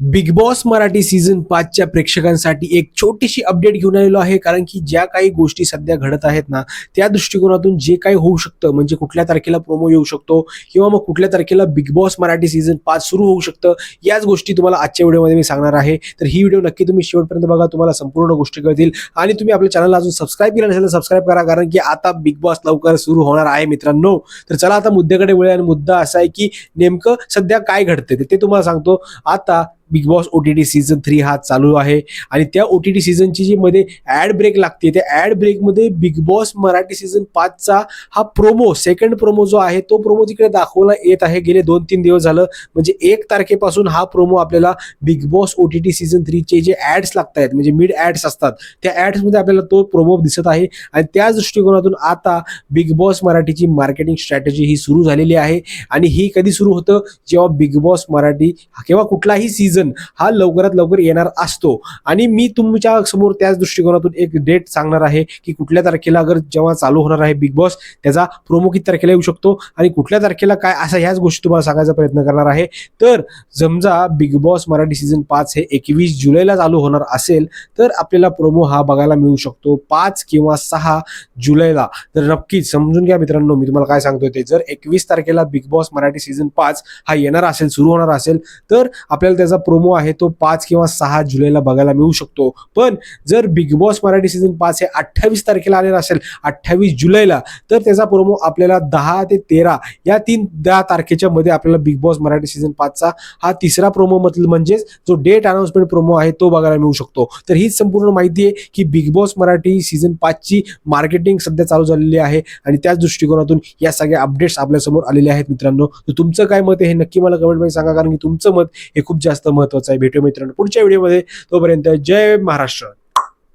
Big Boss Marathi season पाचच्या प्रेक्षकांसाठी एक छोटीशी अपडेट घेऊन आलेलो आहे. कारण की ज्या काही गोष्टी सध्या घडत आहेत ना त्या दृष्टिकोनातून जे काही होऊ शकतं म्हणजे कुठल्या तारखेला प्रोमो येऊ शकतो किंवा मग कुठल्या तारखेला बिग बॉस मराठी सीझन पाच सुरू होऊ शकतं याच गोष्टी तुम्हाला आजच्या व्हिडिओमध्ये मी सांगणार आहे. तर ही व्हिडिओ नक्की तुम्ही शेवटपर्यंत बघा तुम्हाला संपूर्ण गोष्टी कळतील. आणि तुम्ही आपल्या चॅनलला अजून सबस्क्राईब केलं नसेल तर सबस्क्राईब करा कारण की आता बिग बॉस लवकर सुरू होणार आहे मित्रांनो. तर चला आता मुद्द्याकडे वळूया आणि मुद्दा असा आहे की नेमकं सध्या काय घडते ते तुम्हाला सांगतो. आता Bigg Boss O T T season three हा चालू आहे. आणि त्या ओ टी टी सीझनची जी मध्ये ॲड ब्रेक लागते त्या ॲड ब्रेकमध्ये बिग बॉस मराठी सीझन पाचचा हा प्रोमो सेकंड प्रोमो जो आहे तो प्रोमो तिकडे दाखवला येत आहे. गेले दोन तीन दिवस झालं. म्हणजे एक तारखेपासून हा प्रोमो आपल्याला Bigg Boss O T T season थ्रीचे जे ॲड्स लागत आहेत म्हणजे मिड ॲड्स असतात त्या ॲड्समध्ये आपल्याला तो प्रोमो दिसत आहे. आणि त्याच दृष्टिकोनातून आता बिग बॉस मराठीची मार्केटिंग स्ट्रॅटेजी ही सुरू झालेली आहे. आणि ही कधी सुरू होतं? जेव्हा बिग बॉस मराठी किंवा कुठलाही सीझन हा लवकरात लवकर येणार असतो. आणि मी तुमच्यासमोर त्याच दृष्टिकोनातून एक डेट सांगणार आहे की कुठल्या तारखेला अगर जेव्हा चालू होणार आहे बिग बॉस त्याचा प्रोमो किती तारखेला येऊ शकतो आणि कुठल्या तारखेला काय असा ह्याच गोष्टी तुम्हाला सांगायचा प्रयत्न करणार आहे. तर समजा बिग बॉस मराठी सीझन पाच हे एकवीस जुलैला चालू होणार असेल तर आपल्याला प्रोमो हा बघायला मिळू शकतो पाच किंवा सहा जुलैला. तर नक्कीच समजून घ्या मित्रांनो मी तुम्हाला काय सांगतोय ते. जर एकवीस तारखेला बिग बॉस मराठी सीझन पाच हा येणार असेल सुरू होणार असेल तर आपल्याला त्याचा प्रोमो आहे तो पाच किंवा सहा जुलैला बघायला मिळू शकतो. पण जर बिग बॉस मराठी सीझन पाच हे अठ्ठावीस तारखेला आलेला असेल अठ्ठावीस जुलैला तर त्याचा प्रोमो आपल्याला दहा ते तेरा या तीन दहा तारखेच्या मध्ये आपल्याला बिग बॉस मराठी सीझन पाचचा हा तिसरा प्रोमो मतलब म्हणजेच जो डेट अनाउन्समेंट प्रोमो आहे तो बघायला मिळू शकतो. तर हीच संपूर्ण माहिती आहे की बिग बॉस मराठी सीझन पाचची मार्केटिंग सध्या चालू झालेली आहे आणि त्याच दृष्टिकोनातून या सगळ्या अपडेट्स आपल्यासमोर आलेल्या आलेले आहेत मित्रांनो. तर तुमचं काय मत आहे हे नक्की मला कमेंटमध्ये सांगा कारण की तुमचं मत हे खूप जास्त महत्त्वाचा आहे. भेटू मित्रांनो पुढच्या व्हिडिओमध्ये. तोपर्यंत जय महाराष्ट्र.